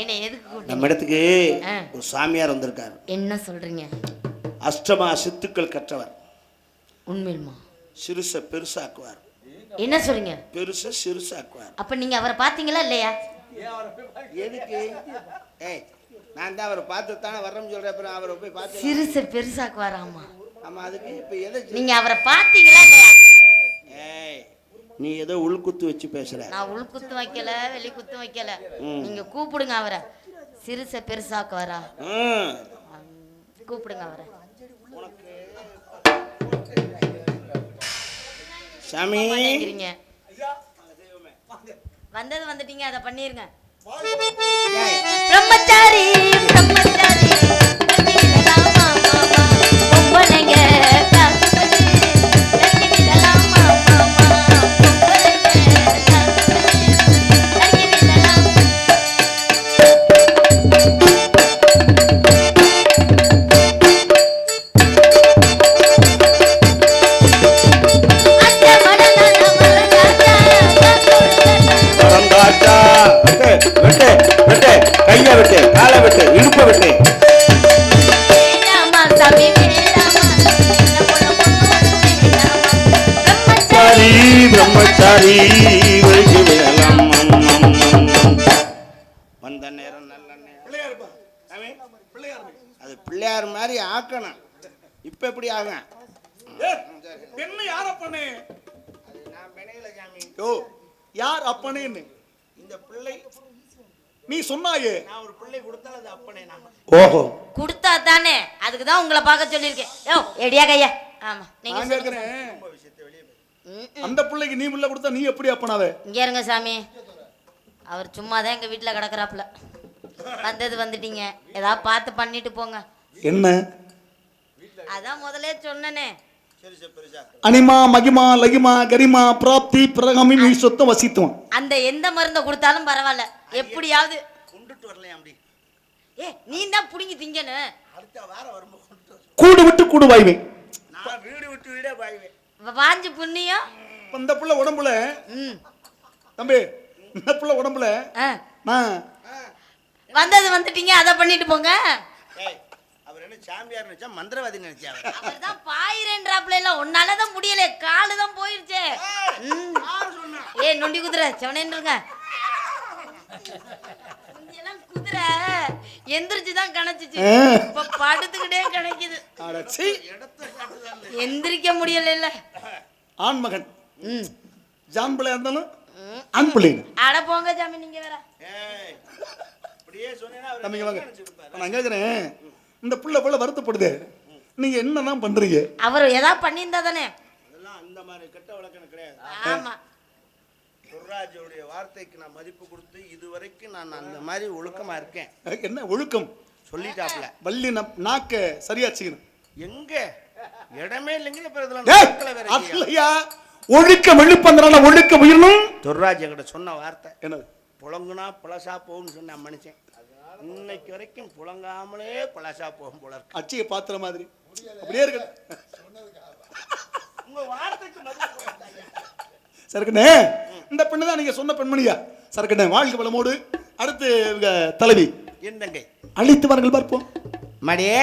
என்ன எதுக்கு? நம்ம இடத்துக்கு. ஒரு சாமியார் வந்திருக்காரு. என்ன சொல்றீங்க? அஷ்டமா சித்துக்கள் கற்றவர். உண்மையுமா சிறுச பெருசாக்குவார். என்ன சொல்றீங்க? பெருச சிறுசாக்குவார். அப்ப நீங்க அவரை பாத்தீங்களா இல்லையா? எதுக்கு? ஏய் நான் தான் அவரை பார்த்து தானே வர்றோம்னு சொல்றேன். அப்புறம் அவரை போய் பார்த்து சிறுச பெருசாக்குவாராமா? ஆமா அதுக்கு இப்போ எதை நீங்க அவரை பாத்தீங்களா இல்லையா? நீ ஏதோ உள்குத்து வச்சு பேசுற. நான் உள் குத்து வைக்கல வெளி குத்து வைக்கல நீங்க கூப்பிடுங்க அவரை. சிறுச பெருசாக்குவாரா ம். கூப்பிடுங்க அவரை. சாமி. வந்தது வந்துட்டீங்க அதை பண்ணிருங்க. பிரம்மச்சாரி பிரம்மச்சாரி. வந்த நேரம் நல்ல நேரம். சாமி, அது பிள்ளையார் மாதிரி ஆக்கணும். இப்ப எப்படி ஆகும்? என்ன யார் அப்பனே? யோ யார் அப்பனேன்னு? இந்த பிள்ளை. நீ சொன்னாயே. நான் ஒரு பிள்ளை கொடுத்தாலும் அது அப்பனே நான். ஓஹோ. கொடுத்தா தானே அதுக்கு தான் உங்களை பார்க்க சொல்லியிருக்கேன். யோ எடியா கையா. ஆமா நீங்க நான் ம். அந்த பிள்ளைக்கு நீ உள்ள கொடுத்தா நீ எப்படி அப்பனாவே? இங்க இருங்க சாமி. அவர் சும்மா தான் எங்க வீட்டுல கிடக்குறாப்புல. வந்தது வந்துட்டீங்க. ஏதாவது பார்த்து பண்ணிட்டு போங்க. என்ன? அதான் முதல்ல சொன்னனே. அனிமா மகிமா லகிமா கரிமா பிராப்தி பிரகமி நீ சொத்த வசித்துவம். அந்த எந்த மருந்தை கொடுத்தாலும் பரவாயில்ல. எப்படியாவது கொண்டுட்டு வரலையா அப்படி? ஏ நீ தான் புடுங்கி திங்கணும் அடுத்த வாரம் வரும்போது கூடு விட்டு கூடு வாய்வேன் நான் வீடு விட்டு வீடே பாய்வேன் வாஞ்சு புண்ணியம்? இந்த பிள்ளை உடம்புல ம். தம்பி இந்த பிள்ளை உடம்புல? வந்தது வந்துட்டீங்க அதை பண்ணிட்டு போங்க. ஏய் அவர் என்ன சாமியார் நினைச்சா மந்திரவாதி நினைச்சா அவர்? தான் பாயிரன்றாப்புல இல்ல உன்னால தான் முடியல காலு தான் போயிருச்சே ம். ஏ நொண்டி குதிரை செவனேன்றுங்க. குதிரை. எந்திரிச்சு தான் கணச்சிச்சு. இப்ப படுத்துக்கிட்டே கணக்குது. அடச்சி எந்திரிக்க முடியல இல்ல ஆண் மகன் ம். ஜான் பிள்ளையா இருந்தாலும் பிள்ளை அட போங்க சாமி நீங்க வேற. தம்பிங்க வாங்க? நான் கேட்குறேன் இந்த பிள்ளை போல வருத்தப்படுது. நீங்க என்னதான் பண்றீங்க? அவர் ஏதாவது பண்ணியிருந்தா தானே. அதெல்லாம் அந்த மாதிரி கெட்ட வழக்கம் கிடையாது. ஆமா. துர்ராஜுடைய வார்த்தைக்கு நான் மதிப்பு கொடுத்து இதுவரைக்கும் நான் அந்த மாதிரி ஒழுக்கமா இருக்கேன். என்ன ஒழுக்கம்? சொல்லிட்டாப்ல. வள்ளி நாக்க சரியா செய்யணும் எங்க? இடமே இல்லைங்க அப்புறம் இதுல ஒழுக்கம் எழுப்பந்தனால ஒழுக்கம் உயிரணும். துர்ராஜ் என்கிட்ட சொன்ன வார்த்தை. என்னது? புலங்குனா பழசா போகும்னு சொன்ன மனுஷன். இன்னைக்கு வரைக்கும் புலங்காமலே பழசா போகும் போல இருக்கு. அச்சிய பாத்திர மாதிரி. அப்படியே இருக்கு உங்க வார்த்தைக்கு. சரக்குண்ணே இந்த பெண்ணு தான் நீங்க சொன்ன பெண்மணியா? சரக்குண்ணே வாழ்க்கை வளமோடு. அடுத்து இவங்க தலைவி. என் தங்கை அழைத்து வாருங்கள் பார்ப்போம். மடியே.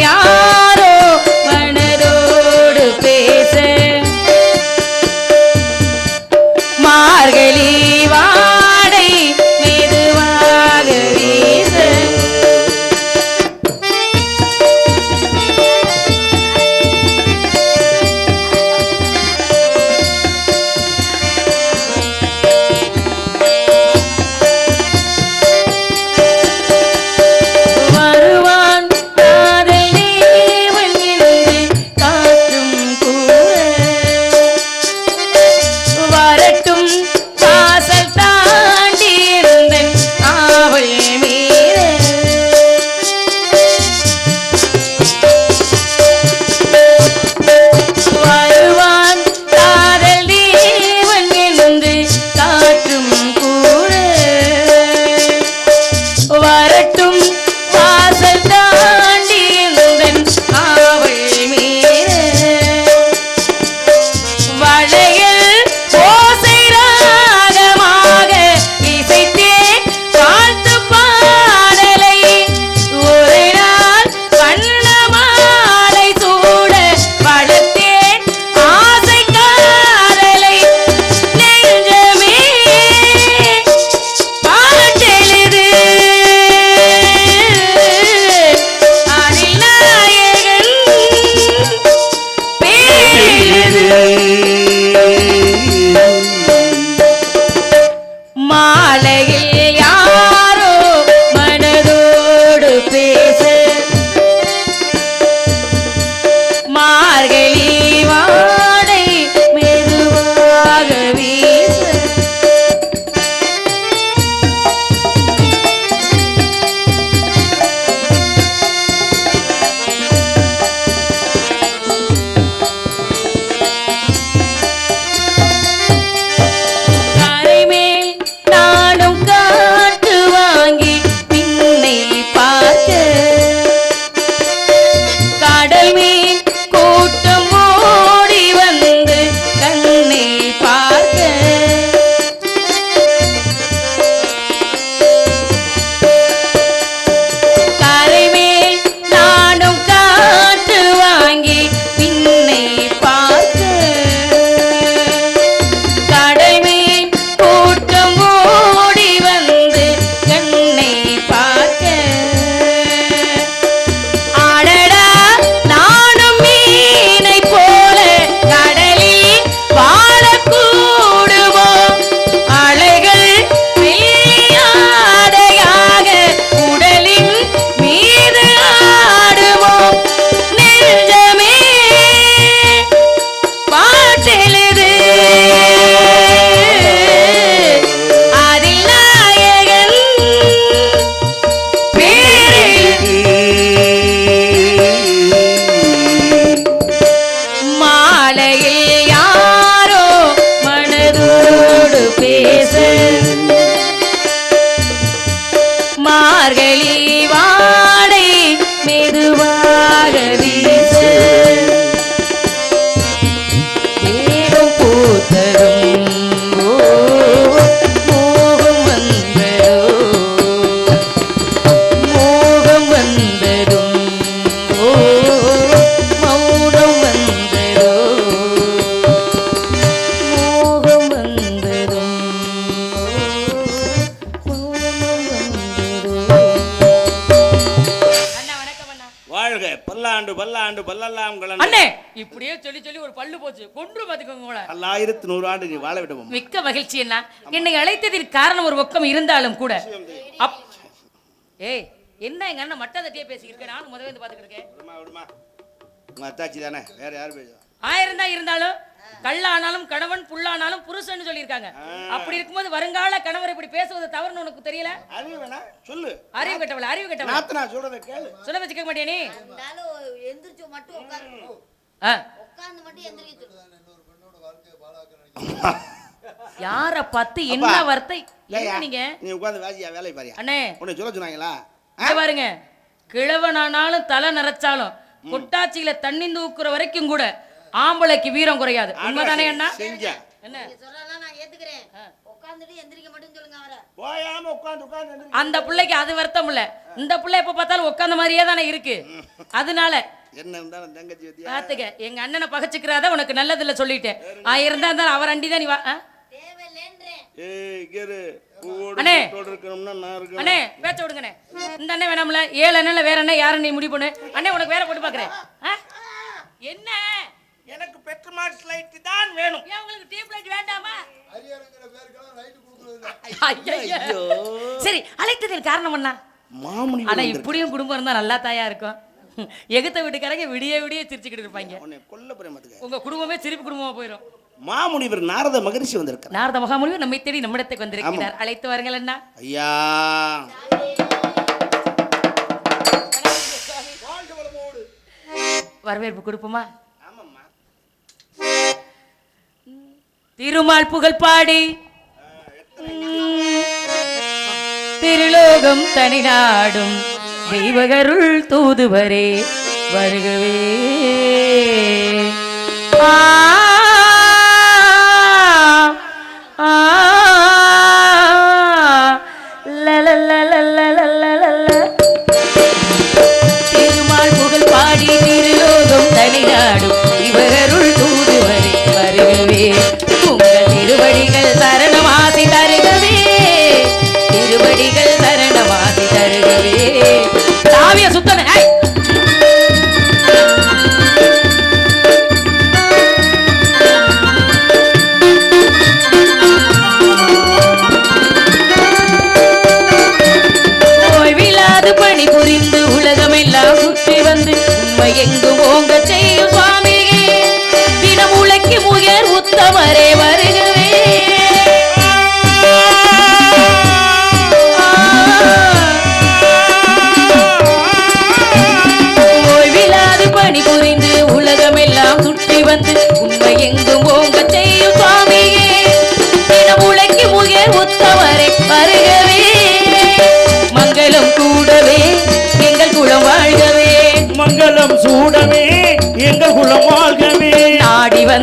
या சொல்லலாம் குழந்தை அண்ணே! இப்படியே சொல்லி சொல்லி ஒரு பல்லு போச்சு. கொன்று பாத்துக்கோங்க உங்களை. பல்லாயிரத்து நூறு ஆண்டு நீ வாழ விடுவோம். மிக்க மகிழ்ச்சி என்ன என்னை அழைத்ததின் காரணம் ஒரு பக்கம் இருந்தாலும் கூட. அப் ஏய் என்ன எங்க அண்ணன் மட்ட தட்டியே பேசிக்கிட்டு இருக்கேன் நானும் முதல்ல வந்து பாத்துக்கிட்டு இருக்கேன் அத்தாச்சி தானே. வேற யார் பேசுவா ஆயிரம் தான் இருந்தாலும் கல்லானாலும் கணவன் புல்லானாலும் புருஷன்னு சொல்லியிருக்காங்க. அப்படி இருக்கும்போது வருங்கால கணவர் இப்படி பேசுவது தவறுன்னு உனக்கு தெரியல? அறிவு வேணா சொல்லு. அறிவு கட்டவள? அறிவு கட்டவள? சொல்றத கேளு. சொல்ல வச்சுக்க மாட்டியா நீ? எந்திரிச்சு மட்டும் உட்காந்து மட்டும் எந்திரிக்க சொல்லு. யார பார்த்து என்ன. வார்த்தை? நீங்க? நீ உட்காந்து வேசியா வேலை பாரியா? அண்ணே. உன்னை சொல்ல சொன்னாங்களா? இங்க பாருங்க. கிழவனானாலும் தலை நரைச்சாலும் கொட்டாச்சியில தண்ணி தூக்குற வரைக்கும் கூட ஆம்பளைக்கு வீரம் குறையாது. உண்மைதானே என்ன? என்ன அந்த பிள்ளைக்கு அது வருத்தம் இல்ல. இந்த பிள்ளை எப்ப பார்த்தாலும் உட்கார்ந்த மாதிரியே தானே இருக்கு. அதனால பாத்துக்க. எங்க அண்ணனை பகச்சுக்கிறாத உனக்கு நல்லது இல்ல சொல்லிட்டேன் இருந்தா இருந்தாலும் அவர் அண்டி தான் நீ அண்ணே. அண்ணே விடுங்கண்ணே. இந்த அண்ணன் வேணாம்ல. ஏழு அண்ணன்ல வேற அண்ணன் யாருன்னு நீ முடிவு பண்ணு அண்ணே உனக்கு வேற போட்டு பாக்குறேன். என்ன? எனக்கு பெட்ரோமாக்ஸ் லைட் தான் வேணும். ஏன் உங்களுக்கு டியூப் லைட் வேண்டாமா? ஐயோ. சரி அழைத்ததின் காரணம் என்ன? மாமுனி ஆனா இப்படியும் குடும்பம் இருந்தா நல்லா தாயா இருக்கும். எகுத்த வீட்டுக்காரங்க விடிய விடிய சிரிச்சுக்கிட்டு இருப்பாங்க. உன்னை கொல்ல பிரேமத்துக்கு உங்க குடும்பமே சிரிப்பு குடும்பமா போயிடும் மாமுனிவர் நாரத மகரிஷி வந்திருக்கிறார். நாரத மகாமுனிவர் நம்மை தேடி நம்மிடத்துக்கு வந்திருக்கிறார். அழைத்து வாருங்கள் அண்ணா. ஐயா. வரவேற்பு கொடுப்போமா? திருமால் புகழ் பாடி. திருலோகம் தனிநாடும் தெய்வகருள் தூதுவரே. வருகவே. ஆ, சாவிய சுத்தன ஏய்! பணி புரிந்து உலகமெல்லாம் சுற்றி வந்து உண்மை எங்கும்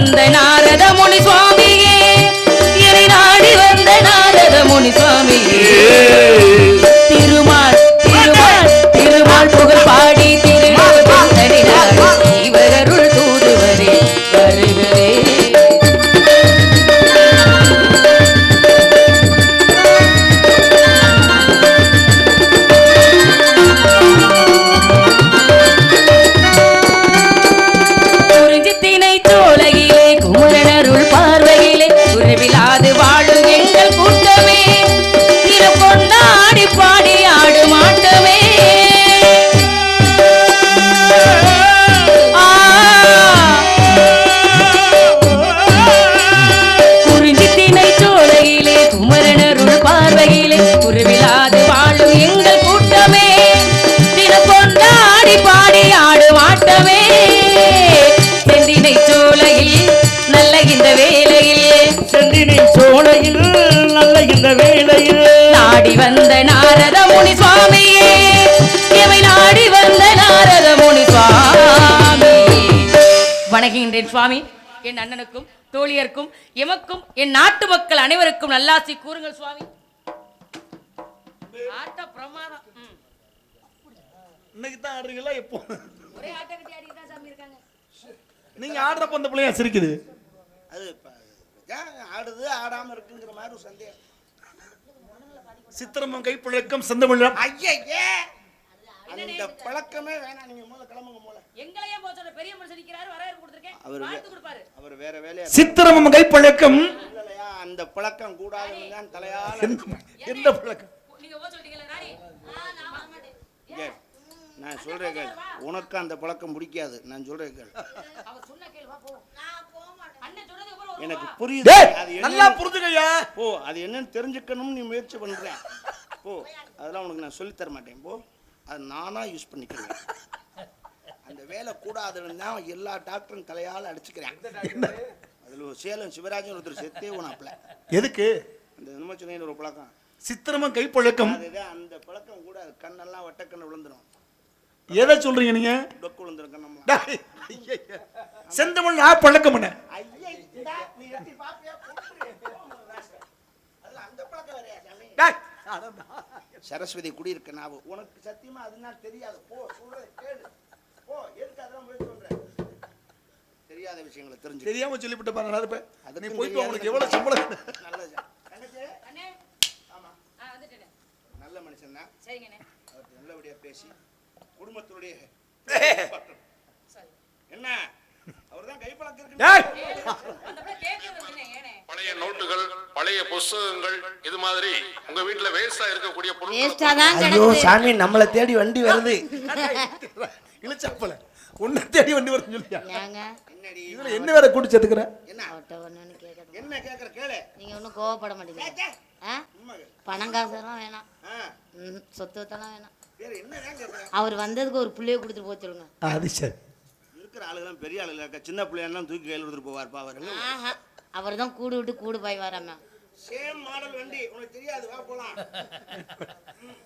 வந்த நாரத முனி சுவாமியே இறை நாடி வந்த நாரத முனி சுவாமியே வணங்குகின்றேன் சுவாமி. என் அண்ணனுக்கும் தோழியர்க்கும் எமக்கும் என் நாட்டு மக்கள் அனைவருக்கும் நல்லாசி கூறுங்கள் சுவாமி. ஆட்ட பிரமாதம். ம். இன்னைக்கு தான் ஆடுறீங்களா எப்போ? ஒரே ஆட்ட கட்டி ஆடிட்டு தான் சாமி இருக்காங்க. நீங்க ஆடுறப்ப அந்த பிள்ளையா சிரிக்குது. அது ஆடுது ஆடாம இருக்குங்கிற மாதிரி ஒரு சந்தேகம். சித்திரமும் கைப்பழக்கம் செந்தமிழம் ஐயே அந்த பழக்கமே வேணாம். நீங்க முதல்ல கிளம்புங்க மூல எங்களையே போக சொல்ற பெரிய மனுஷன் நிக்கிறாரு வரவேற்பு கொடுத்துருக்கேன். அவரு வாழ்த்து கொடுப்பாரு. அவர் வேற வேலையா சித்திரமும் கைப்பழக்கம். இல்லையா? அந்த பழக்கம் கூடாதுன்னு தான் தலையால எந்த பழக்கம்? நீங்க போக நான் சொல்றேன் கேள். உனக்கு அந்த பழக்கம் பிடிக்காது. நான் சொல்றேன் கேள். அவர் சொன்ன கேள்வா போ. அண்ணன் சொன்னதுக்கு அப்புறம் ஒரு எனக்கு. புரியுது. நல்லா என்ன புரிஞ்சுக்கய்யா. போ அது என்னன்னு தெரிஞ்சுக்கணும்னு நீ முயற்சி பண்ற போ அதெல்லாம் உனக்கு நான் சொல்லித் தர மாட்டேன். போ. அது நானா யூஸ் பண்ணிக்கிறேன். அந்த வேலை கூடாதுன்னு தான் எல்லா டாக்டரும் தலையால அடிச்சுக்கிறேன். அதுல ஒரு சேலம் சிவராஜன் ஒருத்தர் செத்தே உனாப்ல எதுக்கு? அந்த என்னமோ ஒரு பழக்கம். சித்திரமும் கைப்பழக்கம். அதுதான் அந்த பழக்கம் கூட அது கண்ணெல்லாம் வட்டக்கண்ணு விழுந்துரும். எதை சொல்றீங்க நீங்க? டொக்கு விழுந்துரும் கண்ணம்லாம். செந்தமிழ் ஆ பழக்கம் என்ன? ஐயே, இந்தா, நீ எட்டி பாப்பியா? கொன்றுவேன். அதுல அந்த பழக்கம் சரஸ்வதி குடியிருக்க நாவு உனக்கு சத்தியமா அதுனா தெரியாது. போ சொல்றத கேளு. போ எதுக்கு அதெல்லாம் போய் சொல்ற தெரியாத விஷயங்களை தெரிஞ்சு தெரியாம சொல்லிவிட்டு பாருங்க அது இப்ப. நீ போயிட்டு உனக்கு எவ்வளவு சம்பளம்? நல்லது. ஆமா. ஆ வந்துட்டேனே. நல்ல மனுஷன் தான். நல்லபடியா பேசி குடும்பத்தினுடைய சரி. என்ன? பழைய நோட்டுகள் பழைய புஸ்தகங்கள் இது மாதிரி உங்க வீட்டுல வேஸ்டா இருக்கக்கூடிய ஐயோ சாமி நம்மளை தேடி வண்டி வருது. இழுச்சப்பல. உன்னை தேடி வண்டி வருது சொல்லியா? இதுல என்ன வேற கூட்டி சேர்த்துக்கிற என்ன? கேக்குற கேளு. நீங்க ஒன்றும் கோவப்பட கேளு. பணம் காசெல்லாம் வேணாம். சொத்து வேணாம். அவர் வந்ததுக்கு ஒரு புள்ளைய கொடுத்துட்டு போக சொல்லுங்க. அது சரி. இருக்கிற ஆளுகெல்லாம் பெரிய ஆளுங்க இருக்கா? சின்ன பிள்ளையெல்லாம் தூக்கி கையில் எடுத்துட்டு போவார்ப்பா அவர் ஆஹா அவர் தான் கூடு விட்டு கூடு பாய் வராம சேம் மாடல் வண்டி உனக்கு தெரியாது வா போலாம்.